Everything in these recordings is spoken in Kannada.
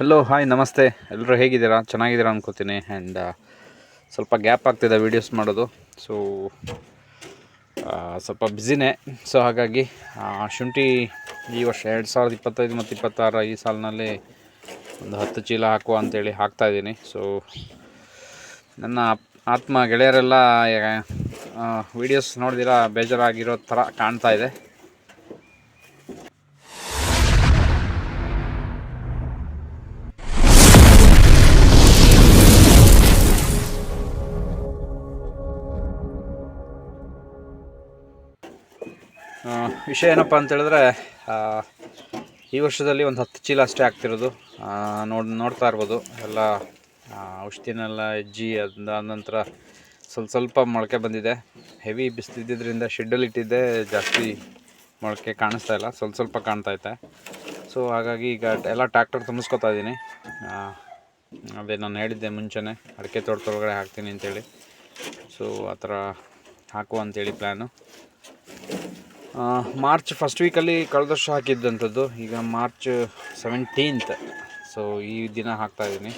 ಹಲೋ ಹಾಯ್ ನಮಸ್ತೆ. ಎಲ್ಲರೂ ಹೇಗಿದ್ದೀರಾ? ಚೆನ್ನಾಗಿದ್ದೀರಾ ಅನ್ಕೋತೀನಿ. ಆ್ಯಂಡ್ ಸ್ವಲ್ಪ ಗ್ಯಾಪ್ ಆಗ್ತಿದೆ ವೀಡಿಯೋಸ್ ಮಾಡೋದು. ಸೊ ಸ್ವಲ್ಪ ಬ್ಯುಸಿನೇ ಸೊ ಹಾಗಾಗಿ ಶುಂಠಿ ಈ ವರ್ಷ ಎರಡು ಸಾವಿರದ ಇಪ್ಪತ್ತೈದು ಮತ್ತು ಇಪ್ಪತ್ತಾರ ಈ ಸಾಲಿನಲ್ಲಿ ಒಂದು ಹತ್ತು ಚೀಲ ಹಾಕುವ ಅಂತೇಳಿ ಹಾಕ್ತಾಯಿದ್ದೀನಿ ಸೊ ನನ್ನ ಆತ್ಮ ಗೆಳೆಯರೆಲ್ಲ ವೀಡಿಯೋಸ್ ನೋಡಿದಿರ, ಬೇಜಾರಾಗಿರೋ ಥರ ಕಾಣ್ತಾ ಇದೆ. ವಿಷಯ ಏನಪ್ಪ ಅಂತ ಹೇಳಿದ್ರೆ ಈ ವರ್ಷದಲ್ಲಿ ಒಂದು ಹತ್ತು ಚೀಲ ಅಷ್ಟೇ ಆಗ್ತಿರೋದು. ನೋಡ್, ನೋಡ್ತಾ ಇರ್ಬೋದು. ಎಲ್ಲ ಔಷಧಿನೆಲ್ಲ ಹೆಜ್ಜಿ ಅದ ನಂತರ ಸ್ವಲ್ಪ ಸ್ವಲ್ಪ ಮೊಳಕೆ ಬಂದಿದೆ. ಹೆವಿ ಬಿಸಿಲಿದ್ದರಿಂದ ಶೆಡ್ಡಲ್ಲಿ ಇಟ್ಟಿದ್ದೆ, ಜಾಸ್ತಿ ಮೊಳಕೆ ಕಾಣಿಸ್ತಾ ಇಲ್ಲ. ಸ್ವಲ್ಪ ಸ್ವಲ್ಪ ಕಾಣ್ತಾ ಐತೆ ಸೊ ಹಾಗಾಗಿ ಈಗ ಎಲ್ಲ ಟ್ಯಾಕ್ಟರ್ ತುಂಬಿಸ್ಕೊತಾ ಇದ್ದೀನಿ. ಅದೇ ನಾನು ಹೇಳಿದ್ದೆ ಮುಂಚೆನೇ, ಅಡಿಕೆ ತೋಟದೊಳಗಡೆ ಹಾಕ್ತೀನಿ ಅಂತೇಳಿ. ಸೊ ಆ ಥರ ಹಾಕುವ ಅಂತೇಳಿ ಪ್ಲ್ಯಾನು ಮಾರ್ಚ್ ಫಸ್ಟ್ ವೀಕಲ್ಲಿ ಕಳೆದ ವರ್ಷ ಹಾಕಿದ್ದಂಥದ್ದು. ಈಗ ಮಾರ್ಚ್ ಸೆವೆಂಟೀನ್ತ್ ಸೊ ಈ ದಿನ ಹಾಕ್ತಾ ಇದ್ದೀನಿ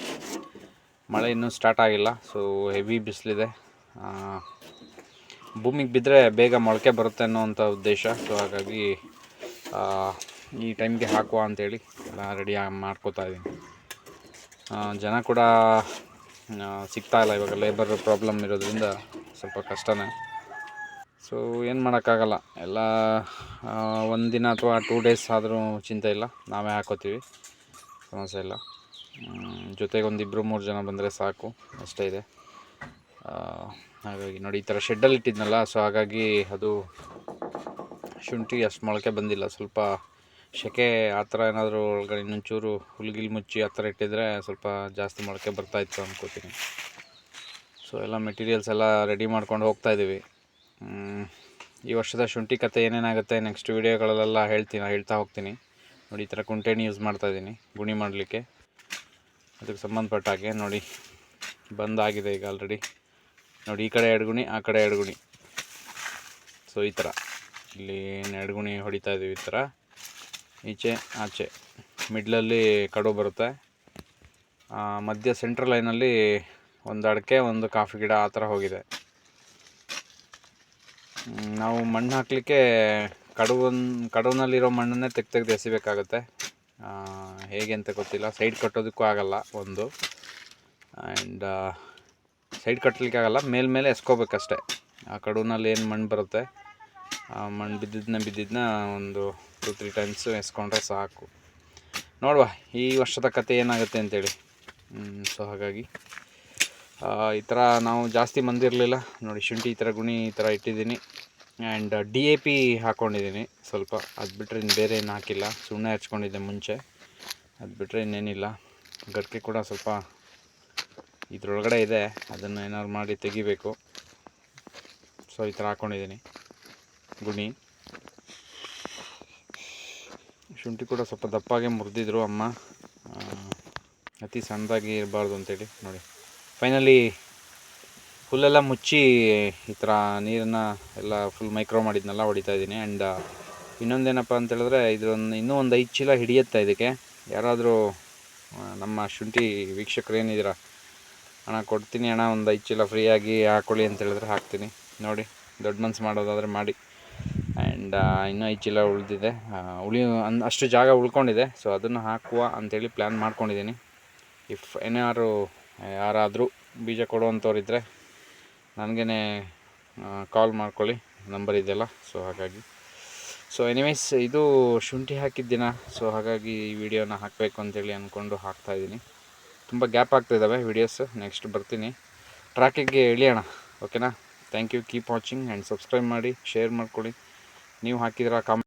ಮಳೆ ಇನ್ನೂ ಸ್ಟಾರ್ಟ್ ಆಗಿಲ್ಲ. ಸೊ ಹೆವಿ ಬಿಸಿಲಿದೆ. ಭೂಮಿಗೆ ಬಿದ್ದರೆ ಬೇಗ ಮೊಳಕೆ ಬರುತ್ತೆ ಅನ್ನೋವಂಥ ಉದ್ದೇಶ. ಸೊ ಹಾಗಾಗಿ ಈ ಟೈಮ್ಗೆ ಹಾಕುವ ಅಂತೇಳಿ ಎಲ್ಲ ರೆಡಿ ಮಾಡ್ಕೋತಾ ಇದ್ದೀನಿ ಜನ ಕೂಡ ಸಿಗ್ತಾ ಇಲ್ಲ. ಇವಾಗ ಲೇಬರ್ ಪ್ರಾಬ್ಲಮ್ ಇರೋದ್ರಿಂದ ಸ್ವಲ್ಪ ಕಷ್ಟನೇ. ಸೊ ಏನು ಮಾಡೋಕ್ಕಾಗಲ್ಲ. ಎಲ್ಲ ಒಂದು ದಿನ ಅಥವಾ ಟೂ ಡೇಸ್ ಆದರೂ ಚಿಂತೆ ಇಲ್ಲ. ನಾವೇ ಹಾಕೋತೀವಿ. ಸಮಸ್ಯೆ ಇಲ್ಲ. ಜೊತೆಗೆ ಒಂದು ಇಬ್ಬರು ಮೂರು ಜನ ಬಂದರೆ ಸಾಕು. ಅಷ್ಟೇ ಇದೆ. ಹಾಗಾಗಿ ನೋಡಿ ಈ ಥರ ಶೆಡ್ಡಲ್ಲಿ ಇಟ್ಟಿದ್ನಲ್ಲ ಸೊ ಹಾಗಾಗಿ ಅದು ಶುಂಠಿ ಅಷ್ಟು ಮೊಳಕೆ ಬಂದಿಲ್ಲ. ಸ್ವಲ್ಪ ಸೆಕೆ ಆ ಥರ ಏನಾದರೂ ಒಳಗಡೆ ಇನ್ನೊಂಚೂರು ಹುಲ್ಗಿಲ್ ಮುಚ್ಚಿ ಆ ಥರ ಇಟ್ಟಿದ್ರೆ ಸ್ವಲ್ಪ ಜಾಸ್ತಿ ಮೊಳಕೆ ಬರ್ತಾಯಿತ್ತು ಅಂದ್ಕೋತೀನಿ ಸೊ ಎಲ್ಲ ಮೆಟೀರಿಯಲ್ಸ್ ಎಲ್ಲ ರೆಡಿ ಮಾಡ್ಕೊಂಡು ಹೋಗ್ತಾ ಇದ್ದೀವಿ ಮ್, ಈ ವರ್ಷದ ಶುಂಠಿ ಕತೆ ಏನೇನಾಗುತ್ತೆ ನೆಕ್ಸ್ಟ್ ವೀಡಿಯೋಗಳಲ್ಲೆಲ್ಲ ಹೇಳ್ತೀನಿ, ಹೇಳ್ತಾ ಹೋಗ್ತೀನಿ. ನೋಡಿ, ಈ ಥರ ಕುಂಟೆಣಿ ಯೂಸ್ ಮಾಡ್ತಾ ಇದ್ದೀನಿ, ಗುಣಿ ಮಾಡಲಿಕ್ಕೆ. ಅದಕ್ಕೆ ಸಂಬಂಧಪಟ್ಟ ಹಾಗೆ ನೋಡಿ, ಬಂದಾಗಿದೆ ಈಗ ಆಲ್ರೆಡಿ ನೋಡಿ, ಈ ಕಡೆ ಎರಡು ಗುಣಿ, ಆ ಕಡೆ ಎರಡು ಗುಣಿ. ಸೊ ಈ ಥರ. ಇಲ್ಲಿ ಎರಡು ಗುಣಿ ಹೊಡಿತಾ ಇದ್ದೀವಿ ಈ ಥರ. ಈಚೆ, ಆಚೆ. ಮಿಡ್ಲಲ್ಲಿ ಕಡು ಬರುತ್ತೆ. ಮಧ್ಯ ಸೆಂಟ್ರಲ್ ಲೈನಲ್ಲಿ ಒಂದು ಅಡಿಕೆ, ಒಂದು ಕಾಫಿ ಗಿಡ ಆ ಥರ ಹೋಗಿದೆ. ನಾವು ಮಣ್ಣು ಹಾಕಲಿಕ್ಕೆ ಕಡುವನ್, ಕಡುವಿನಲ್ಲಿರೋ ಮಣ್ಣನ್ನೇ ತೆಗ್ದು ತೆಗ್ದು ಎಸಿಬೇಕಾಗುತ್ತೆ. ಹೇಗೆ ಅಂತ ಗೊತ್ತಿಲ್ಲ. ಸೈಡ್ ಕಟ್ಟೋದಕ್ಕೂ ಆಗಲ್ಲ ಒಂದು. ಆ್ಯಂಡ್ ಸೈಡ್ ಕಟ್ಟಲಿಕ್ಕೆ ಆಗಲ್ಲ. ಮೇಲ್ಮೇಲೆ ಎಸ್ಕೋಬೇಕಷ್ಟೆ. ಆ ಕಡುವಿನಲ್ಲಿ ಏನು ಮಣ್ಣು ಬರುತ್ತೆ, ಆ ಮಣ್ಣು ಬಿದ್ದಿದ್ದನ್ನ ಬಿದ್ದಿದ್ದನ್ನ ಒಂದು ಟು ತ್ರೀ ಟೈಮ್ಸು ಎಸ್ಕೊಂಡ್ರೆ ಸಾಕು. ನೋಡುವ, ಈ ವರ್ಷದ ಕತೆ ಏನಾಗುತ್ತೆ ಅಂತೇಳಿ. ಸೊ ಹಾಗಾಗಿ ಈ ಥರ ನಾವು ಜಾಸ್ತಿ ಮಂದಿರಲಿಲ್ಲ. ನೋಡಿ, ಶುಂಠಿ ಈ ಥರ ಗುಣಿ ಈ ಥರ ಇಟ್ಟಿದ್ದೀನಿ. ಆ್ಯಂಡ್ ಡಿ ಎ ಪಿ ಹಾಕ್ಕೊಂಡಿದ್ದೀನಿ ಸ್ವಲ್ಪ. ಅದು ಬಿಟ್ಟರೆ ಇನ್ನು ಬೇರೆ ಏನು ಹಾಕಿಲ್ಲ. ಸುಣ್ಣ ಹಚ್ಕೊಂಡಿದ್ದೆ ಮುಂಚೆ. ಅದು ಬಿಟ್ಟರೆ ಇನ್ನೇನಿಲ್ಲ. ಗಟ್ಕೆ ಕೂಡ ಸ್ವಲ್ಪ ಇದ್ರೊಳಗಡೆ ಇದೆ. ಅದನ್ನು ಏನಾದ್ರು ಮಾಡಿ ತೆಗಿಬೇಕು. ಸೊ ಈ ಥರ ಹಾಕ್ಕೊಂಡಿದ್ದೀನಿ ಗುಣಿ. ಶುಂಠಿ ಕೂಡ ಸ್ವಲ್ಪ ದಪ್ಪಾಗೆ ಮುರಿದಿದ್ರು ಅಮ್ಮ. ಅತಿ ಸಣ್ಣದಾಗಿ ಇರಬಾರ್ದು ಅಂತೇಳಿ. ನೋಡಿ. ಫೈನಲಿ ಫುಲ್ಲೆಲ್ಲ ಮುಚ್ಚಿ ಈ ಥರ ನೀರನ್ನು ಎಲ್ಲ ಫುಲ್ ಮೈಕ್ರೋ ಮಾಡಿದ್ನೆಲ್ಲ ಹೊಡಿತಾ ಇದ್ದೀನಿ ಆ್ಯಂಡ್ ಇನ್ನೊಂದೇನಪ್ಪ ಅಂತ ಹೇಳಿದ್ರೆ ಇದರೊಂದು ಇನ್ನೂ ಒಂದು ಐದು ಚೀಲ ಹಿಡಿಯುತ್ತೆ ಇದಕ್ಕೆ. ಯಾರಾದರೂ ನಮ್ಮ ಶುಂಠಿ ವೀಕ್ಷಕರು ಏನಿದ್ದೀರ? ಹಣ ಕೊಡ್ತೀನಿ ಹಣ ಒಂದು ಐದು ಚೀಲ ಫ್ರೀಯಾಗಿ ಹಾಕೊಳ್ಳಿ ಅಂತ ಹೇಳಿದ್ರೆ ಹಾಕ್ತೀನಿ. ನೋಡಿ, ದೊಡ್ಡ ಮನ್ಸು ಮಾಡೋದಾದರೆ ಮಾಡಿ. ಆ್ಯಂಡ್ ಇನ್ನೂ ಐದು ಚೀಲ ಉಳಿದಿದೆ. ಉಳಿ ಅಷ್ಟು ಜಾಗ ಉಳ್ಕೊಂಡಿದೆ. ಸೊ ಅದನ್ನು ಹಾಕುವ ಅಂಥೇಳಿ ಪ್ಲ್ಯಾನ್ ಮಾಡ್ಕೊಂಡಿದ್ದೀನಿ. ಇಫ್ ಏನಾದ್ರು ಯಾರಾದರೂ ಬೀಜ ಕೊಡುವಂಥವ್ರಿದ್ದರೆ ನನಗೇ ಕಾಲ್ ಮಾಡ್ಕೊಳ್ಳಿ ನಂಬರ್ ಇದೆಯಲ್ಲ ಸೊ ಹಾಗಾಗಿ. ಸೊ ಎನಿವೇಸ್ ಇದು ಶುಂಠಿ ಹಾಕಿದ ದಿನ ಸೊ ಹಾಗಾಗಿ ಈ ವಿಡಿಯೋನ ಹಾಕಬೇಕು ಅಂತೇಳಿ ಅಂದ್ಕೊಂಡು ಹಾಕ್ತಾಯಿದ್ದೀನಿ ತುಂಬ ಗ್ಯಾಪ್ ಆಗ್ತಾಯಿದ್ದಾವೆ ವಿಡಿಯೋಸ್ ನೆಕ್ಸ್ಟ್ ಬರ್ತೀನಿ. ಟ್ರ್ಯಾಕಿಗೆ ಇಳಿಯೋಣ ಓಕೆನಾ thank you keep watching and subscribe ಮಾಡಿ ಶೇರ್ ಮಾಡ್ಕೊಳ್ಳಿ. ನೀವು ಹಾಕಿದ್ರೆ ಕಾಮ್